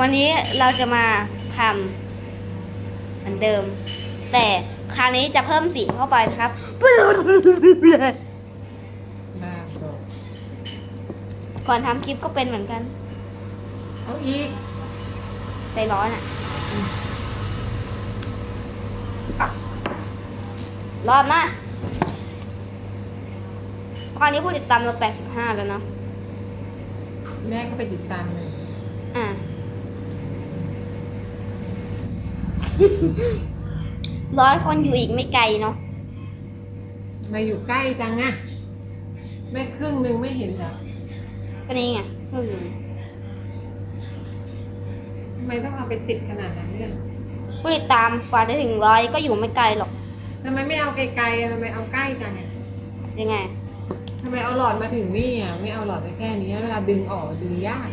วันนี้เราจะมาทำเหมือนเดิม แต่คราวนี้จะเพิ่มสีเข้าไปนะครับบ้าบอกก่อนทำคลิปก็เป็นเหมือนกัน เอาอีก ใจร้อนอะรอบนะตอนนี้ผู้ติดตามเรา 85 แล้วเนาะแม่ก็ไปติดตามเลยอะ ร้อยคนอยู่อีกไม่ไกลเนาะมาอยู่ใกล้จังอะแม่ครึ่งหนึงไม่เห็นเหรอก็นี่ไงอืมทำไมต้องเอาไปติดขนาดนั้นเนี่ยผู้ติดตามกว่าจะถึงร้อยก็อยู่ไม่ไกลหรอกทำไมไม่เอาไกลๆอะทำไมเอาใกล้จังอะยังไง ทำไมเอาหลอดมาถึงนี่อะไม่เอาหลอดไปแค่นี้เวลาดึงออกดึงยาก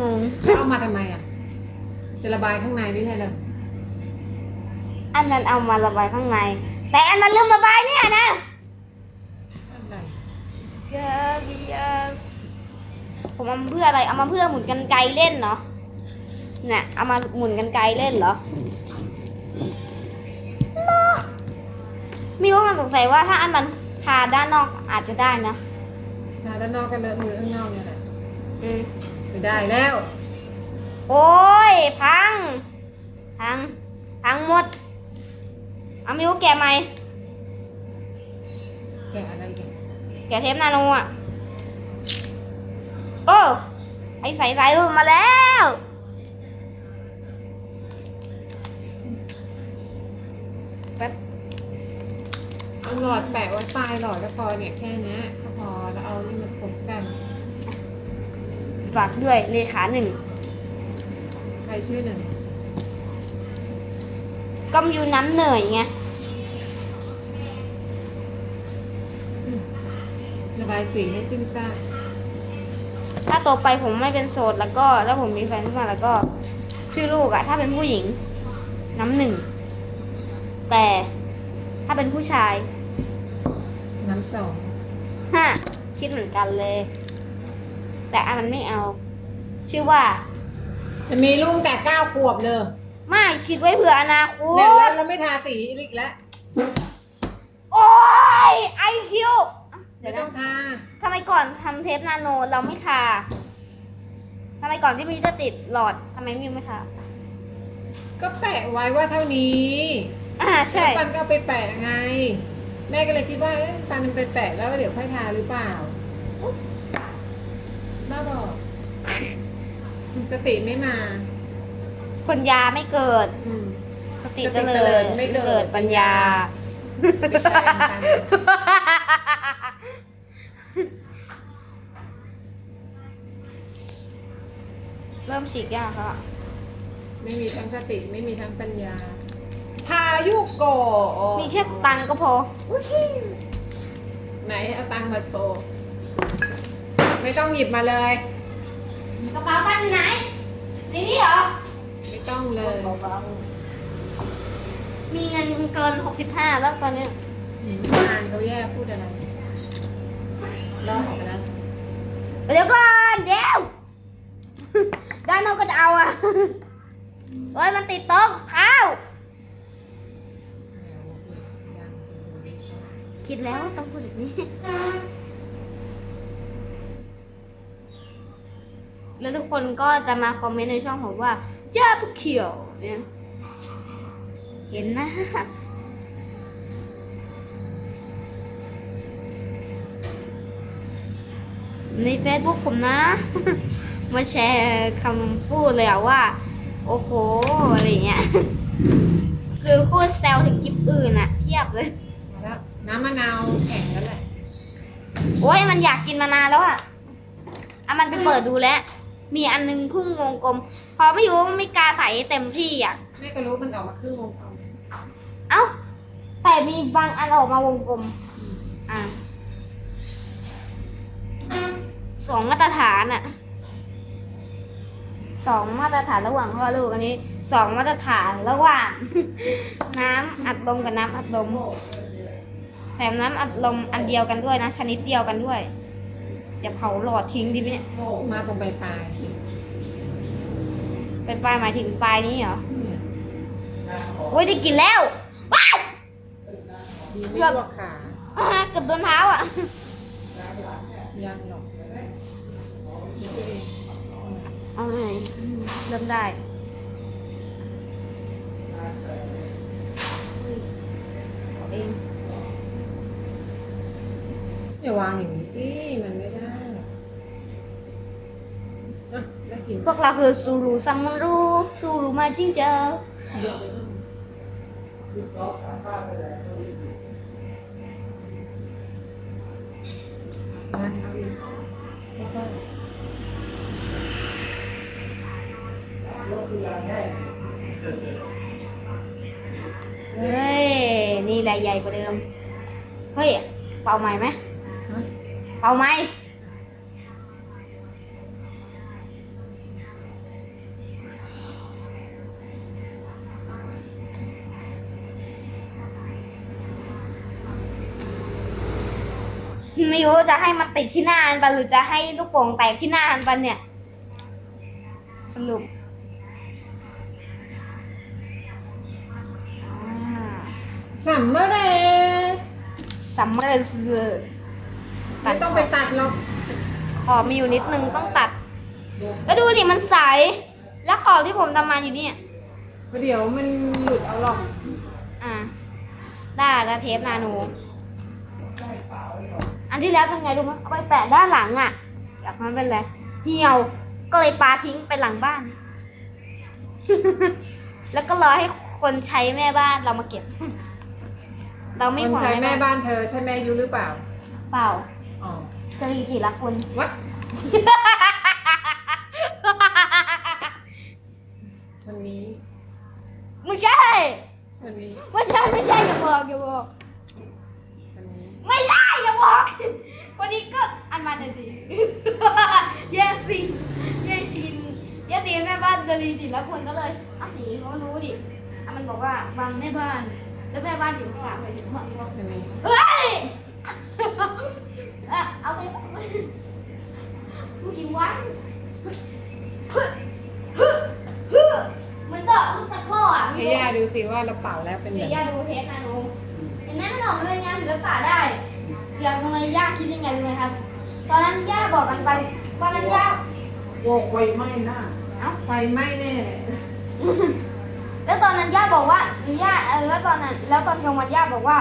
งงแล้วเอามาทำไมอะ จะระบายข้างในไม่ใช่เหรออันนั้นเอามาระบายข้างใน แต่อันนั้นลืมระบายเนี่ยนะอะไรผมเอามาเพื่ออะไร เอามาเพื่อหมุนกันไกลเล่นเนาะเนี่ยเอามาหมุนกันไกลเล่นเหรอ มีว่าสงสัยว่าถ้าอันมันทาด้านนอกอาจจะได้นะทาด้านนอกกันเลอะมือข้างนอกเนี่ยแหละอืมไม่ได้แล้ว โอ้ยพังพัง พังหมดเอามิวแกะใหม่แกะอะไรกันแกะเทปนาโนอะ โอ้ ไอใส่ใส่ลงมาแล้ว แป๊บเอาหลอดแปะไว้ปลายหลอดก็พอเนี่ยแค่เนี้ยก็พอแล้วเอานี่มาคบกัน ฝากด้วยเลขาหนึ่ง ใครชื่อหนึ่ง ก็มอยู่น้ำเหนื่อยไงระบายสีให้จิ้มจ้าดถ้าโตไปผมไม่เป็นโสดแล้วก็แล้วผมมีแฟนขึ้นมาแล้วก็ ชื่อลูกอะถ้าเป็นผู้หญิง น้ำหนึ่ง แต่ถ้าเป็นผู้ชายน้ำสองฮะคิดเหมือนกันเลย แต่อันมันไม่เอา ชื่อว่า จะมีลูกแต่เก้าขวบเลย ไม่คิดไว้เผื่ออนาคเนี่ยแล้วตเราไม่ทาสีอีกแล้ว โอ้ยไอคิวไม่เดี๋ยวต้อนะงทา ทำไมก่อนทำเทปนาโนเราไม่ทาทำไมก่อนที่มิวจะติดหลอดทำไมมิวไม่ทาก็แปะไว้ว่าเท่านี้อ่าใช่ แล้วปันก็เอาไปแปะไง แม่ก็เลยคิดว่าเอ๊ะปันมันไปแปะแล้วเดี๋ยวค่อยทาหรือเปล่าบ้าบอกสติไม่มา คนยาไม่เกิด อืม สติสติเจเจริริญญไม่ไม่เกิดเกิดปัญญา ไม่ใช่อันนั้นเริ่มฉีกยากแล้วอะไม่มีทั้งสติไม่มีทั้งปัญญาทายุโกะมีแค่สตังค์ก็พอ อุ๊ยไหนเอาตังค์มาโชว์ ไม่ต้องหยิบมาเลย กระเป๋าตังค์อยู่ไหนในนี้เหรอไม่ ต้องเลย มีเงินเกิน 65แล้วตอนเนี้ยอืมงานเขาแย่พูดอะไรลอกออกไปแล้วเดี๋ยวก่อนเดี๋ยว ด้านนอกก็จะเอาอะเฮ้ยมันติดโต๊ะข้าวคิดแล้วว่าต้องพูดแบบนี้ แล้วทุกคนก็จะมาคอมเมนต์ในช่องผมว่า จ้าผู้เขียวเนี่ยเห็นนะใน Facebook ผมนะ มาแชร์คำพูดเลยอะว่า โอ้โห อะไรเงี้ย คือพูดแซวถึงคลิปอื่นอะเทียบเลยมาแล้วน้ำมะนาวแข็งแล้วแหละ โอ้ยมันอยากกินมานานแล้วอะอะมันไปเปิดดูแล้ว มีอันนึงครึ่งวงกลม พอไม่อยู่มันไม่กล้าใส่เต็มที่อะแม่ก็รู้มันออกมาครึ่งวงกลมเอ้าแต่มีบางอันออกมาวงกลม อะสองมาตรฐานอะสองมาตรฐานระหว่างพ่อลูกอันนี้สองมาตรฐานระหว่าง น้ำอัดลมกับน้ำอัดลมแถมน้ำอัดลมอันเดียวกันด้วยนะ ชนิดเดียวกันด้วย จะเผาหลอดทิ้งดิเนี่ยมาตรงปลายปลายๆที่เป็นปลายหมายถึงปลายนี้เหรอเนี่ยโอ้ยได้กลินแล้วว้าวดีไม่ลวกขาอ่าเกือบโดนเท้าอะยังหรอกนี่ตัวเองเอาเลยเริ่มได้เอาเอง อย่าวางอย่างนี้สิมันไม่ได้อะได้กินพวกเราคือซูรุซัมมรูซูรุมาจิงเจอเยอะเลยนะเอาอีกแล้วก็เฮ้ย นี่แหละใหญ่กว่าเดิม เฮ้ย เป่าใหม่ไหมฮะ เป่าไหมไม่รู้จะให้มันติดที่หน้าอันปันหรือจะให้ลูกโป่งแตกที่หน้าอันปันเนี่ย สรุปอ่าสัมเมอร์เรดซัมเมอร์ ไม่ต้องไปตัดหรอกขอบมีอยู่นิดนึงต้องตัด แล้วดูดิมันใส แล้วขอบที่ผมทำมาอยู่เนี่ย เดี๋ยวมันหลุดเอาหรอก อ่าได้แล้วเทปนาโนอันที่แล้วเป็นไงรู้ไหมเอาไปแปะด้านหลังอะอยากมันเป็นไรเหี่ยว ก็เลยปาทิ้งไปหลังบ้าน แล้วก็รอให้คนใช้แม่บ้านเรามาเก็บ เราไม่คนห่วงใช้แม่แม่บ้านบ้านเธอใช่แม่ยุหรือเปล่า เปล่า อ๋อจรีจิรักคุณวัดวันนี้ไม่ใช่ วันนี้ไม่ใช่ไม่ใช่อย่าบอกอย่าบอก วันนี้ไม่ใช่อย่าบอกวันนี้ก็อันมาเดสิแย่งสิแย่งชินแย่งสิแม่บ้านจรีจิแล้วคนก็เลยอ้าวสิเขารู้ดิอะมันบอกว่าบางแม่บ้านแล้วแม่บ้านอยู่ข้างหลังไปถึงข้างหลังบอกวันนี้เฮ้ย อะเอาไปผู้หญิงวันเหมือนดอกลูกตะกร้ออะให้ย่าดูสิว่าเราเป่าแล้วเป็นเดี๋แบยวบย่าดูเทปนะหนูเห็นไหมมันออกมาเป็นงานศิลปะได้เดี๋ยวทำไมย่าคิดยังไงรู้ไหมครับ ตอนนั้นย่าบอกกันไปตอนนั้นย่าโอ้ไฟไหม้หน้าเอ้า ไฟไหม้แน่แล้วตอนนั้นย่าบอกว่าย่าเออแล้วตอนนั้น แล้วตอนกลางวันย่าบอกว่า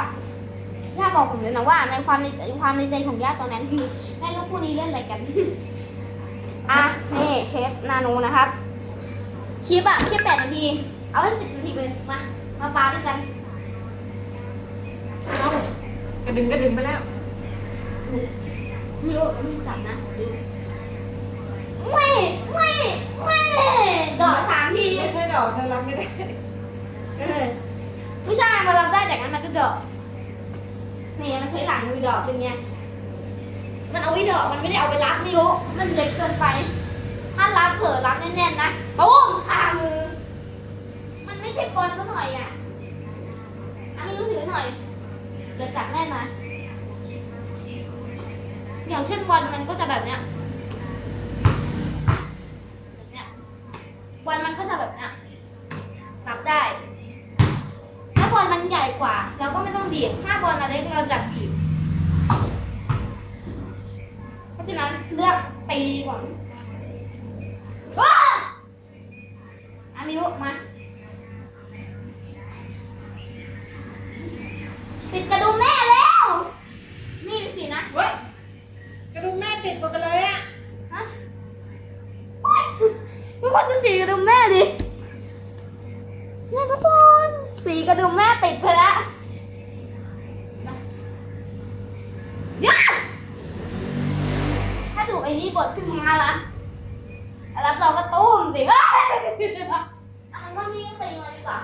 ย่าบอกผมเลยนะว่า ในความในใจความในใจของย่าตอนนั้นคือแม่ลูกคู่นี้เล่นอะไรกัน อะนี่เทปนาโนนะครับคลิปอะคลิปแปดนาที เอาให้สิบนาทีไปเลยมามาปาด้วยกันเอ้ากระดึงกระดึงไปแล้วไม่รู้ไม่จับนะไม่ไม่ไม่ดอกสามทีไม่ใช่ดอกฉันรับไม่ได้ เออไม่ใช่มารับได้จากนั้นมันก็ดอก เนี่ยมันใช้หลังมือดอกเป็นไงมันเอาไว้ดอกมันไม่ได้เอาไปรับไม่รู้มันเล็กเกินไป ถ้ารับเผลอรับแน่นๆนะปุ้มคามือมันไม่ใช่บอลซะหน่อยอะอันนี้ต้อถือหน่อยเดี๋ยวจับแน่นนะอย่างเช่นบอลมันก็จะแบบเนี้ยแบบเนี้ยบอลมันก็จะแบบเนี้ยรับได้ ถ้าบอลมันใหญ่กว่า เราก็ไม่ต้องบีบถ้า บอลมันเล็กเราจับบีบเพราะฉะนั้นเลือกตีก่อนว้าอามิวมา ติดกระดุมแม่แล้ว นี่สินะเฮ้ยกระดุมแม่ติดไปเลยอะฮะโอ๊ยทุกคนดูสีกระดุมแม่ดิเนี่ยทุกคน สีกระดุมแม่ติดไปแล้วมาเดี๋ยวถ้าถู กดขึ้นมาละรับรองก็ตุ้มสิเอ้ยอะมันนี่ก็ตีมาดีกว่า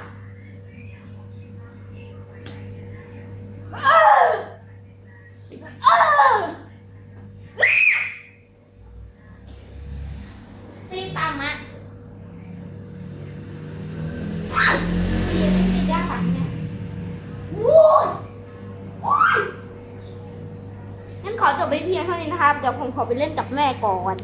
เออเออ นี้นะครับ เดี๋ยวผมขอไปเล่นกับแม่ก่อน